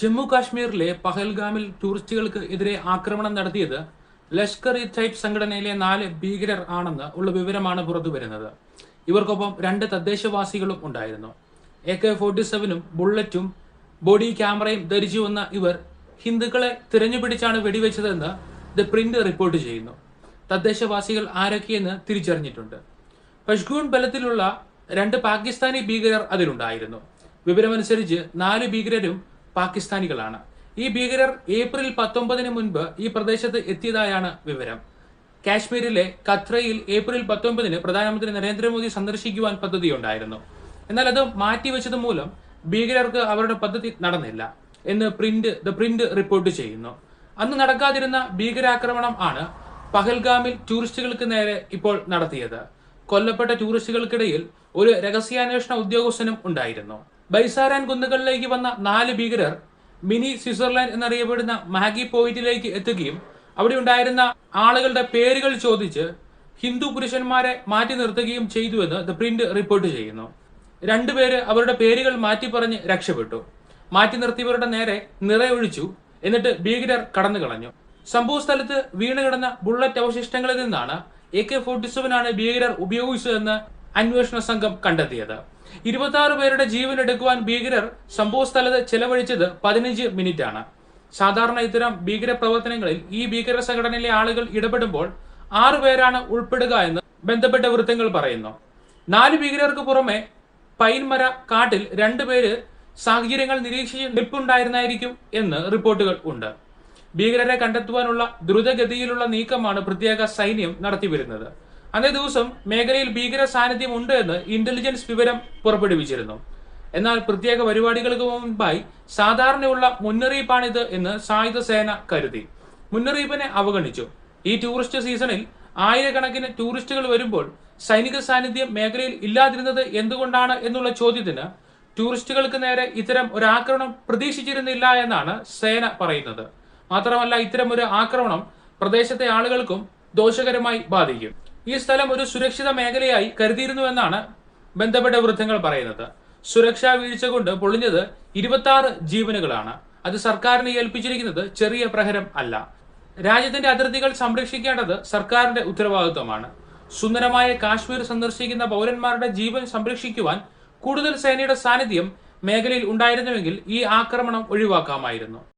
ജമ്മു കാശ്മീരിലെ പഹൽഗാമിൽ ടൂറിസ്റ്റുകൾക്ക് എതിരെ ആക്രമണം നടത്തിയത് ലഷ്കർ ഇ തൈബ് സംഘടനയിലെ നാല് ഭീകരർ ആണെന്ന് ഉള്ള വിവരമാണ് പുറത്തുവരുന്നത്. ഇവർക്കൊപ്പം രണ്ട് തദ്ദേശവാസികളും ഉണ്ടായിരുന്നു. എ കെ ഫോർട്ടി സെവനും ബുള്ളറ്റും ബോഡി ക്യാമറയും ധരിച്ചു വന്ന ഇവർ ഹിന്ദുക്കളെ തിരഞ്ഞുപിടിച്ചാണ് വെടിവെച്ചതെന്ന് ദ പ്രിന്റ് റിപ്പോർട്ട് ചെയ്യുന്നു. തദ്ദേശവാസികൾ ആരൊക്കെയെന്ന് തിരിച്ചറിഞ്ഞിട്ടുണ്ട്. പഷ്കൂൺ ബലത്തിലുള്ള രണ്ട് പാകിസ്ഥാനി ഭീകരർ അതിലുണ്ടായിരുന്നു. വിവരമനുസരിച്ച് നാല് ഭീകരരും പാകിസ്ഥാനികളാണ്. ഈ ഭീകരർ ഏപ്രിൽ പത്തൊമ്പതിന് മുൻപ് ഈ പ്രദേശത്ത് എത്തിയതായാണ് വിവരം. കാശ്മീരിലെ കത്രയിൽ ഏപ്രിൽ പത്തൊമ്പതിന് പ്രധാനമന്ത്രി നരേന്ദ്രമോദി സന്ദർശിക്കുവാൻ പദ്ധതിയുണ്ടായിരുന്നു. എന്നാൽ അത് മാറ്റിവെച്ചത് മൂലം ഭീകരർക്ക് അവരുടെ പദ്ധതി നടന്നില്ല എന്ന് പ്രിന്റ് ദ പ്രിന്റ് റിപ്പോർട്ട് ചെയ്യുന്നു. അന്ന് നടക്കാതിരുന്ന ഭീകരാക്രമണം ആണ് പഹൽഗാമിൽ ടൂറിസ്റ്റുകൾക്ക് നേരെ ഇപ്പോൾ നടത്തിയത്. കൊല്ലപ്പെട്ട ടൂറിസ്റ്റുകൾക്കിടയിൽ ഒരു രഹസ്യാന്വേഷണ ഉദ്യോഗസ്ഥനും ഉണ്ടായിരുന്നു. ബൈസാരാൻ കുന്നുകളിലേക്ക് വന്ന നാല് ഭീകരർ മിനി സ്വിറ്റ്സർലാൻഡ് എന്നറിയപ്പെടുന്ന മാഗി പോയിന്റിലേക്ക് എത്തുകയും അവിടെ ഉണ്ടായിരുന്ന ആളുകളുടെ പേരുകൾ ചോദിച്ച് ഹിന്ദു പുരുഷന്മാരെ മാറ്റി നിർത്തുകയും ചെയ്തുവെന്ന് ദ പ്രിന്റ് റിപ്പോർട്ട് ചെയ്യുന്നു. രണ്ടുപേര് അവരുടെ പേരുകൾ മാറ്റി പറഞ്ഞ് രക്ഷപ്പെട്ടു. മാറ്റി നിർത്തിയവരുടെ നേരെ നിറയൊഴിച്ചു. എന്നിട്ട് ഭീകരർ കടന്നു കളഞ്ഞു. സംഭവ സ്ഥലത്ത് വീണ് കിടന്ന ബുള്ളറ്റ് അവശിഷ്ടങ്ങളിൽ നിന്നാണ് എ കെ ഫോർട്ടി സെവൻ ആണ് ഭീകരർ ഉപയോഗിച്ചതെന്ന് അന്വേഷണ സംഘം കണ്ടെത്തിയത്. ഇരുപത്തി പേരുടെ ജീവൻ എടുക്കുവാൻ ഭീകരർ സംഭവ സ്ഥലത്ത് ചെലവഴിച്ചത് പതിനഞ്ച് മിനിറ്റ് ആണ് സാധാരണ ഇത്തരം ഭീകര പ്രവർത്തനങ്ങളിൽ ഈ ഭീകര സംഘടനയിലെ ആളുകൾ ഇടപെടുമ്പോൾ ആറു പേരാണ് ഉൾപ്പെടുക എന്ന് ബന്ധപ്പെട്ട വൃത്തങ്ങൾ പറയുന്നു. നാല് ഭീകരർക്ക് പുറമെ പൈൻമര കാട്ടിൽ രണ്ടുപേര് സാഹചര്യങ്ങൾ നിരീക്ഷിച്ച് നിൽപ്പുണ്ടായിരുന്നായിരിക്കും എന്ന് റിപ്പോർട്ടുകൾ ഉണ്ട്. ഭീകരരെ കണ്ടെത്തുവാനുള്ള ദ്രുതഗതിയിലുള്ള നീക്കമാണ് പ്രത്യേക സൈന്യം നടത്തിവരുന്നത്. അന്നേ ദിവസം മേഖലയിൽ ഭീകര സാന്നിധ്യം ഉണ്ട് എന്ന് ഇന്റലിജൻസ് വിവരം പുറപ്പെടുവിച്ചിരുന്നു. എന്നാൽ പ്രത്യേക പരിപാടികൾക്ക് മുൻപായി സാധാരണയുള്ള മുന്നറിയിപ്പാണിത് എന്ന് സായുധ സേന കരുതി. മുന്നറിയിപ്പിനെ അവഗണിച്ചു. ഈ ടൂറിസ്റ്റ് സീസണിൽ ആയിരക്കണക്കിന് ടൂറിസ്റ്റുകൾ വരുമ്പോൾ സൈനിക സാന്നിധ്യം മേഖലയിൽ ഇല്ലാതിരുന്നത് എന്തുകൊണ്ടാണ് എന്നുള്ള ചോദ്യത്തിന് ടൂറിസ്റ്റുകൾക്ക് നേരെ ഇത്തരം ഒരു ആക്രമണം പ്രതീക്ഷിച്ചിരുന്നില്ല എന്നാണ് സേന പറയുന്നത്. മാത്രമല്ല ഇത്തരം ഒരു ആക്രമണം പ്രദേശത്തെ ആളുകൾക്കും ദോഷകരമായി ബാധിക്കും. ഈ സ്ഥലം ഒരു സുരക്ഷിത മേഖലയായി കരുതിയിരുന്നുവെന്നാണ് ബന്ധപ്പെട്ട വൃത്തങ്ങൾ പറയുന്നത്. സുരക്ഷാ വീഴ്ച കൊണ്ട് പൊളിഞ്ഞത് ഇരുപത്തി ആറ് ജീവനുകളാണ്. അത് സർക്കാരിനെ ഏൽപ്പിച്ചിരിക്കുന്നത് ചെറിയ പ്രഹരം അല്ല. രാജ്യത്തിന്റെ അതിർത്തികൾ സംരക്ഷിക്കേണ്ടത് സർക്കാരിന്റെ ഉത്തരവാദിത്വമാണ്. സുന്ദരമായ കാശ്മീർ സന്ദർശിക്കുന്ന പൗരന്മാരുടെ ജീവൻ സംരക്ഷിക്കുവാൻ കൂടുതൽ സേനയുടെ സാന്നിധ്യം മേഖലയിൽ ഉണ്ടായിരുന്നുവെങ്കിൽ ഈ ആക്രമണം ഒഴിവാക്കാമായിരുന്നു.